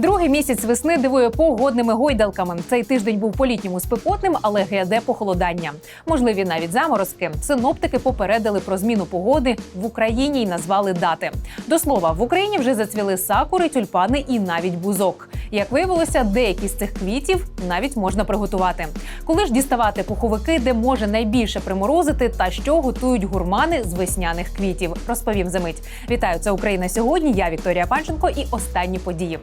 Другий місяць весни дивує погодними гойдалками. Цей тиждень був по-літньому спекотним, але гряде похолодання. Можливі навіть заморозки. Синоптики попередили про зміну погоди в Україні і назвали дати. До слова, в Україні вже зацвіли сакури, тюльпани і навіть бузок. Як виявилося, деякі з цих квітів навіть можна приготувати. Коли ж діставати пуховики, де може найбільше приморозити, та що готують гурмани з весняних квітів, розповім за мить. Вітаю, це Україна сьогодні. Я Вікторія Панченко і останні події.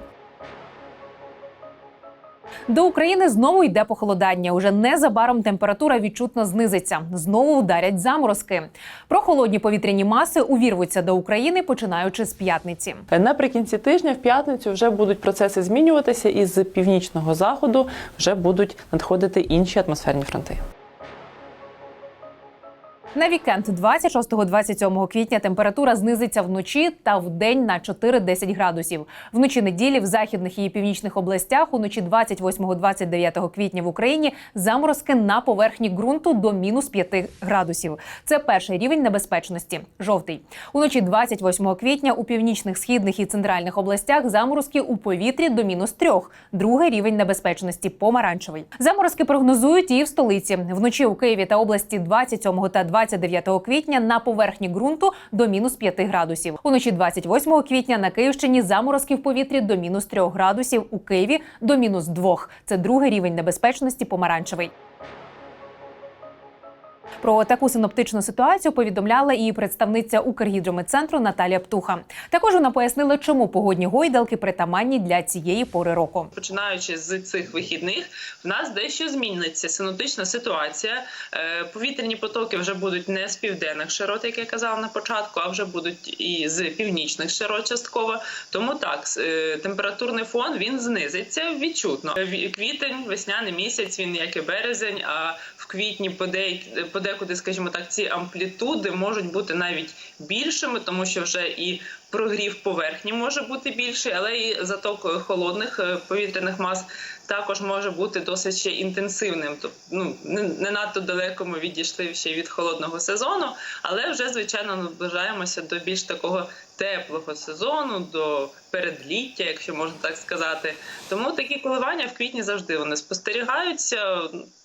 До України знову йде похолодання. Уже незабаром температура відчутно знизиться. Знову вдарять заморозки. Прохолодні повітряні маси увірвуться до України, починаючи з п'ятниці. Наприкінці тижня, в п'ятницю, вже будуть процеси змінюватися, і з північного заходу вже будуть надходити інші атмосферні фронти. На вікенд 26-27 квітня температура знизиться вночі та вдень на 4-10 градусів. Вночі неділі в західних і північних областях, уночі 28-29 квітня в Україні заморозки на поверхні ґрунту до мінус 5 градусів. Це перший рівень небезпечності. Жовтий. Уночі 28 квітня у північних, східних і центральних областях заморозки у повітрі до мінус 3. Другий рівень небезпечності помаранчевий. Заморозки прогнозують і в столиці. Вночі у Києві та області 27 та 29 квітня на поверхні ґрунту до мінус 5 градусів. Уночі 28 квітня на Київщині заморозки в повітрі до мінус 3 градусів, у Києві до мінус 2. Це другий рівень небезпечності помаранчевий. Про таку синоптичну ситуацію повідомляла і представниця Укргідрометцентру Наталія Птуха. Також вона пояснила, чому погодні гойдалки притаманні для цієї пори року. Починаючи з цих вихідних, в нас дещо зміниться синоптична ситуація. Е, Повітряні потоки вже будуть не з південних широт, як я казала на початку, а вже будуть і з північних широт частково. Тому так, е, температурний фон він знизиться відчутно. Ві- Квітень, весняний місяць, він як і березень. А в квітні подекуди, скажімо так, ці амплітуди можуть бути навіть більшими, тому що вже і прогрів поверхні може бути більший, але і заток холодних е, повітряних мас також може бути досить ще інтенсивним. Тобто, ну не надто далеко ми відійшли ще від холодного сезону, але вже звичайно наближаємося до більш такого теплого сезону, до передліття, якщо можна так сказати. Тому такі коливання в квітні завжди вони спостерігаються,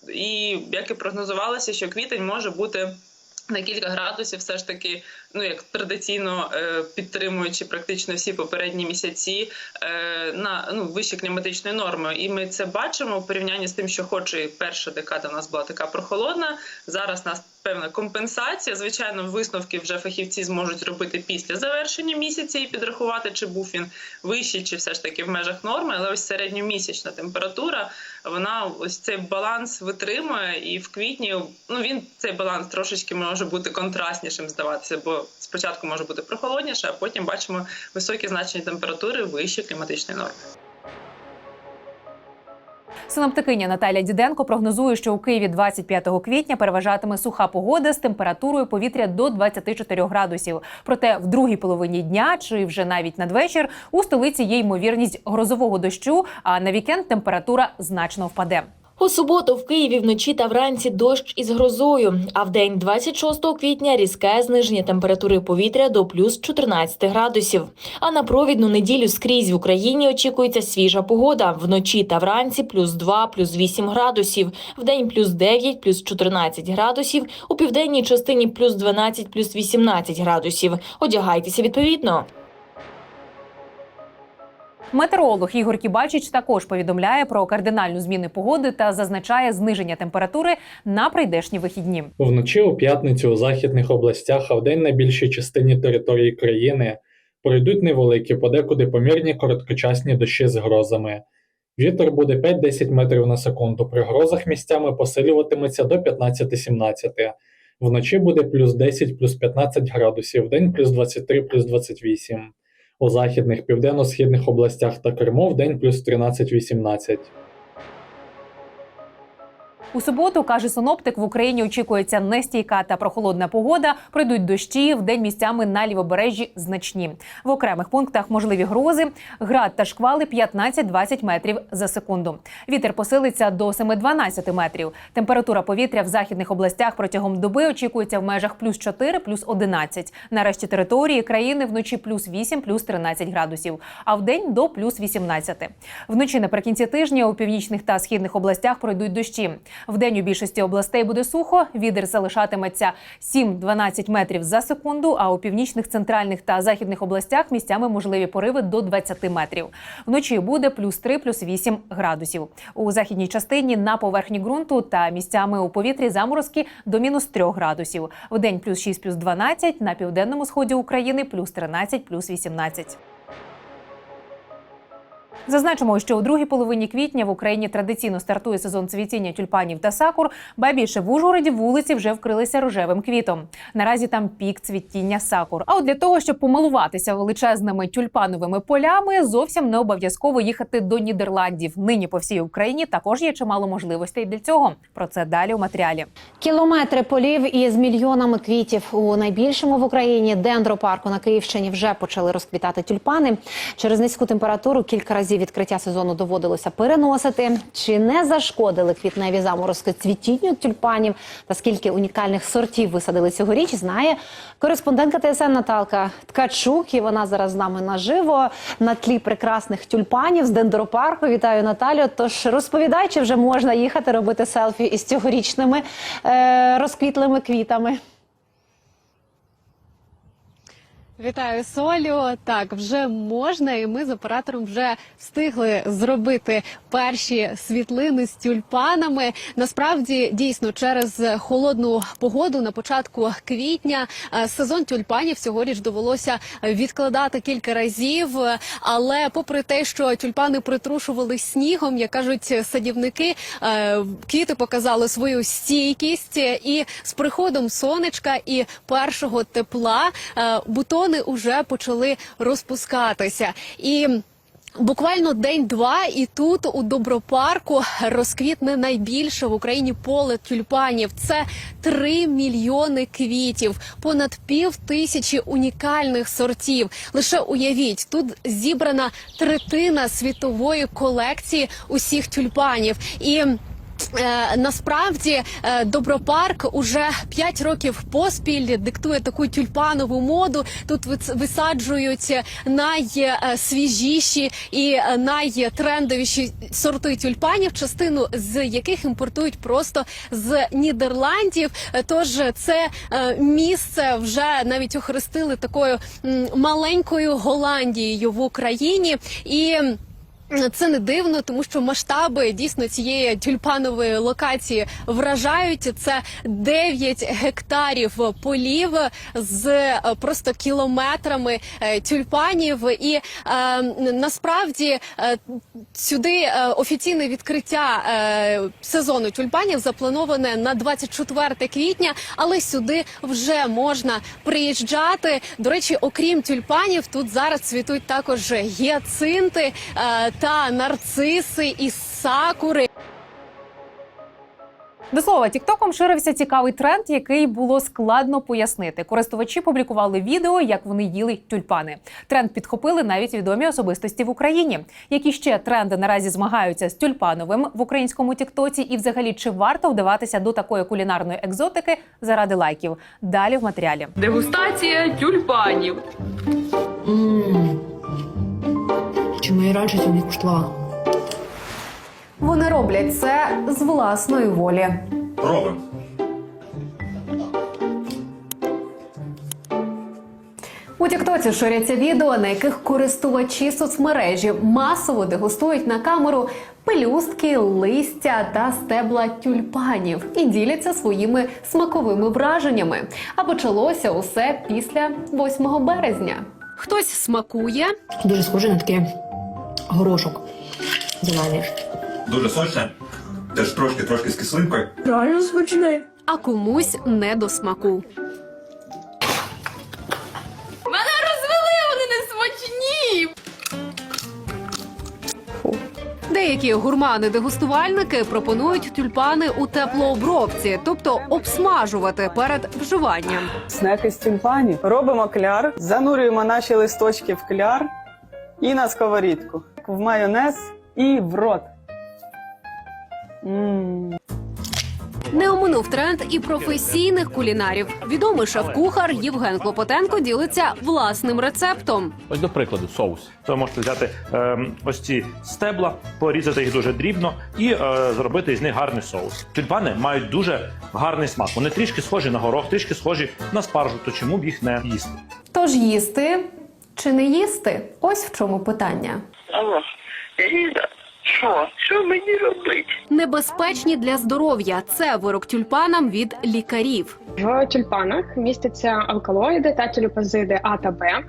і як і прогнозувалося, що квітень може бути. На кілька градусів, все ж таки, ну як традиційно е, підтримуючи практично всі попередні місяці е, на ну вище кліматичної норми, і ми це бачимо в порівнянні з тим, що, хоч і перша декада в нас була така прохолодна. Зараз нас певна компенсація. Звичайно, висновки вже фахівці зможуть робити після завершення місяця і підрахувати, чи був він вищий, чи все ж таки в межах норми. Але ось середньомісячна температура, вона ось цей баланс витримує, і в квітні ну він цей баланс трошечки може бути контрастнішим здаватися, бо спочатку може бути прохолодніше, а потім бачимо високі значення температури вище кліматичної норми. Синоптикиня Наталя Діденко прогнозує, що у Києві 25 квітня переважатиме суха погода з температурою повітря до 24 градусів. Проте в другій половині дня чи вже навіть надвечір у столиці є ймовірність грозового дощу. А на вікенд температура значно впаде. У суботу в Києві вночі та вранці дощ із грозою. А в день 26 квітня різке зниження температури повітря до плюс 14 градусів. А на провідну неділю скрізь в Україні очікується свіжа погода. Вночі та вранці плюс 2, плюс 8 градусів. В день плюс 9, плюс 14 градусів. У південній частині плюс 12, плюс 18 градусів. Одягайтеся відповідно. Метеоролог Ігор Кібальчич також повідомляє про кардинальну зміни погоди та зазначає зниження температури на прийдешні вихідні. Вночі у п'ятницю у західних областях, а вдень на більшій частині території країни пройдуть невеликі, подекуди помірні короткочасні дощі з грозами. Вітер буде 5-10 метрів на секунду. При грозах місцями посилюватиметься до 15-17. Вночі буде плюс 10, плюс 15 градусів, вдень плюс 23, плюс 28. У західних південно-східних областях та Криму день плюс 13-18. У суботу каже синоптик, в Україні очікується нестійка та прохолодна погода. Пройдуть дощі в день місцями на лівобережжі значні. В окремих пунктах можливі грози, град та шквали 15-20 метрів за секунду. Вітер посилиться до 7-12 метрів. Температура повітря в західних областях протягом доби очікується в межах плюс 4, плюс 11. На решті території країни вночі плюс 8, плюс 13 градусів, а в день до плюс 18. Вночі наприкінці тижня у північних та східних областях пройдуть дощі. В день у більшості областей буде сухо. Вітер залишатиметься 7-12 метрів за секунду. А у північних, центральних та західних областях місцями можливі пориви до 20 метрів. Вночі буде плюс 3, плюс 8 градусів. У західній частині на поверхні ґрунту та місцями у повітрі заморозки до мінус 3 градусів. В день плюс 6, плюс 12, на південному сході України плюс 13, плюс 18. Зазначимо, що у другій половині квітня в Україні традиційно стартує сезон цвітіння тюльпанів та сакур. Ба більше в Ужгороді вулиці вже вкрилися рожевим квітом. Наразі там пік цвітіння сакур. А от для того, щоб помилуватися величезними тюльпановими полями, зовсім не обов'язково їхати до Нідерландів. Нині по всій Україні також є чимало можливостей для цього. Про це далі у матеріалі. Кілометри полів із мільйонами квітів у найбільшому в Україні дендропарку на Київщині вже почали розквітати тюльпани. Через низьку температуру кілька разів відкриття сезону доводилося переносити. Чи не зашкодили квітневі заморозки цвітінню тюльпанів та скільки унікальних сортів висадили цьогоріч, знає кореспондентка ТСН Наталка Ткачук. І вона зараз з нами наживо на тлі прекрасних тюльпанів з дендропарку. Вітаю Наталю. Тож розповідай, чи вже можна їхати робити селфі із цьогорічними е, розквітлими квітами. Вітаю Солю. Так, вже можна, і ми з оператором вже встигли зробити перші світлини з тюльпанами. Насправді, дійсно, через холодну погоду на початку квітня е, сезон тюльпанів цьогоріч довелося відкладати кілька разів. Але, попри те, що тюльпани притрушували снігом, як кажуть садівники, е, квіти показали свою стійкість, і з приходом сонечка і першого тепла е, бутони вже почали розпускатися і. Буквально день-два, і тут у добропарку розквітне найбільше в Україні поле тюльпанів. Це 3 мільйони квітів, понад пів тисячі унікальних сортів. Лише уявіть, тут зібрана третина світової колекції усіх тюльпанів і. Е, насправді е, Добропарк уже 5 років поспіль диктує таку тюльпанову моду. Тут вис- висаджують найсвіжіші і найтрендовіші сорти тюльпанів, частину з яких імпортують просто з Нідерландів. Тож це е, місце вже навіть охрестили такою маленькою Голландією в Україні і. Це не дивно, тому що масштаби дійсно цієї тюльпанової локації вражають. Це 9 гектарів полів з е, просто кілометрами е, тюльпанів. І е, насправді е, сюди офіційне відкриття сезону тюльпанів заплановане на 24 квітня, але сюди вже можна приїжджати. До речі, окрім тюльпанів, тут зараз цвітуть також гіацинти та нарциси і сакури. До слова, тіктоком ширився цікавий тренд, який було складно пояснити. Користувачі публікували відео, як вони їли тюльпани. Тренд підхопили навіть відомі особистості в Україні. Які ще тренди наразі змагаються з тюльпановим в українському тіктоці, і взагалі чи варто вдаватися до такої кулінарної екзотики заради лайків? Далі в матеріалі. Дегустація тюльпанів. Ммм. Чому я раніше не куштувала? Вони роблять це з власної волі. Робимо. У Тіктоці ширяться відео, на яких користувачі соцмережі масово дегустують на камеру пелюстки, листя та стебла тюльпанів і діляться своїми смаковими враженнями. А почалося усе після 8 березня. Хтось смакує, Дуже схоже на такий горошок зелений. Дуже сочне. Теж трошки трошки з кислинкою. Реально смачний. а комусь не до смаку. Мене розвели, вони не смачні. Деякі гурмани-дегустувальники пропонують тюльпани у теплообробці, тобто обсмажувати перед вживанням. Снеки з тюльпанів. Робимо кляр, занурюємо наші листочки в кляр і на сковорідку. В майонез і в рот. М. Не оминув тренд і професійних кулінарів. Відомий шеф-кухар Євген Клопотенко ділиться власним рецептом. Ось до прикладу, соус. Ви можете взяти ем, ось ці стебла, порізати їх дуже дрібно і е, зробити із них гарний соус. Тюльпани мають дуже гарний смак. Вони трішки схожі на горох, трішки схожі на спаржу, то чому б їх не їсти? Тож їсти чи не їсти? Ось в чому питання. Алло, Ліза, що? Що мені робити? Небезпечні для здоров'я це вирок тюльпанам від лікарів. В тюльпанах містяться алкалоїди та тюльпазиди А та Б. Е,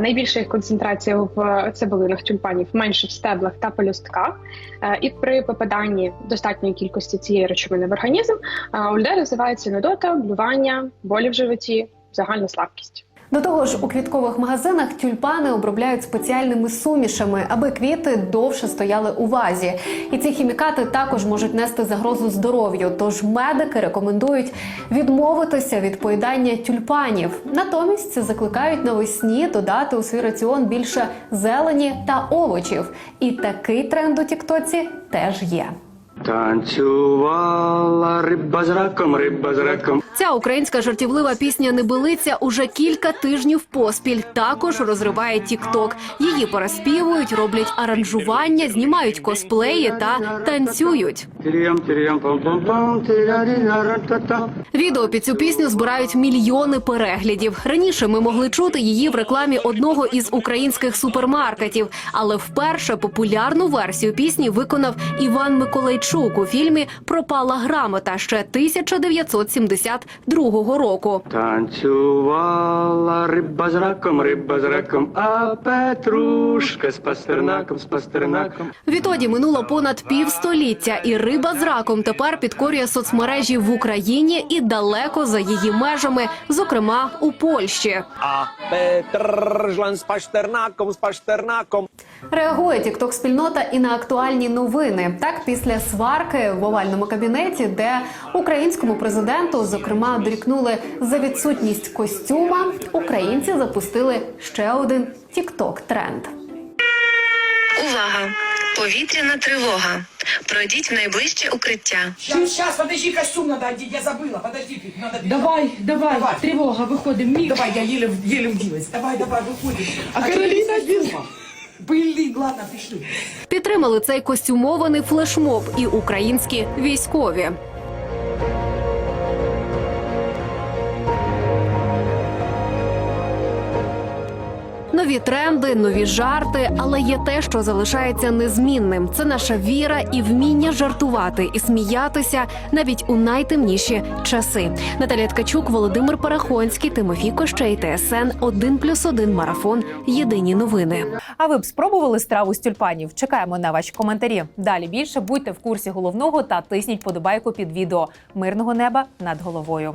Найбільша їх концентрація в цибулинах тюльпанів, менше в стеблах та пелюстках. Е, І при попаданні достатньої кількості цієї речовини в організм е, у людей розвивається нудота, блювання, болі в животі, загальна слабкість. До того ж, у квіткових магазинах тюльпани обробляють спеціальними сумішами, аби квіти довше стояли у вазі. І ці хімікати також можуть нести загрозу здоров'ю. Тож медики рекомендують відмовитися від поїдання тюльпанів. Натомість закликають навесні додати у свій раціон більше зелені та овочів. І такий тренд у Тіктоці теж є. Танцювала риба з раком, риба з раком. Ця українська жартівлива пісня Небилиця уже кілька тижнів поспіль також розриває Тікток. Її переспівують, роблять аранжування, знімають косплеї та танцюють. Відео під цю пісню збирають мільйони переглядів. Раніше ми могли чути її в рекламі одного із українських супермаркетів, але вперше популярну версію пісні виконав Іван Миколайчук у фільмі Пропала грамота ще 1972 року. Танцювала риба з раком, риба з раком, а Петрушка з пастернаком, з пастернаком. Відтоді минуло понад півстоліття, і риба з раком тепер підкорює соцмережі в Україні і далеко за її межами, зокрема у Польщі. А Петржлан з пастернаком, з пастернаком. Реагує тікток спільнота і на актуальні новини. Так, після сварки в овальному кабінеті, де українському президенту зокрема дорікнули за відсутність костюма, українці запустили ще один тікток тренд. Увага! Повітряна тривога. Пройдіть в найближче укриття. Сейчас, подожди, костюм надо одеть, я забыла. Подожди, надо Давай, давай, тривога, выходим, миг. Давай, я еле, еле вделась. Давай, давай, выходим. А, Каролина без... Блин, ладно, пішли. Підтримали цей костюмований флешмоб і українські військові. Нові тренди, нові жарти, але є те, що залишається незмінним. Це наша віра і вміння жартувати і сміятися навіть у найтемніші часи. Наталія Ткачук, Володимир Парахонський, Тимофій Кощей, ТСН 1+,1 марафон. Єдині новини. А ви б спробували страву з тюльпанів? Чекаємо на ваші коментарі. Далі більше будьте в курсі головного та тисніть подобайку під відео. Мирного неба над головою.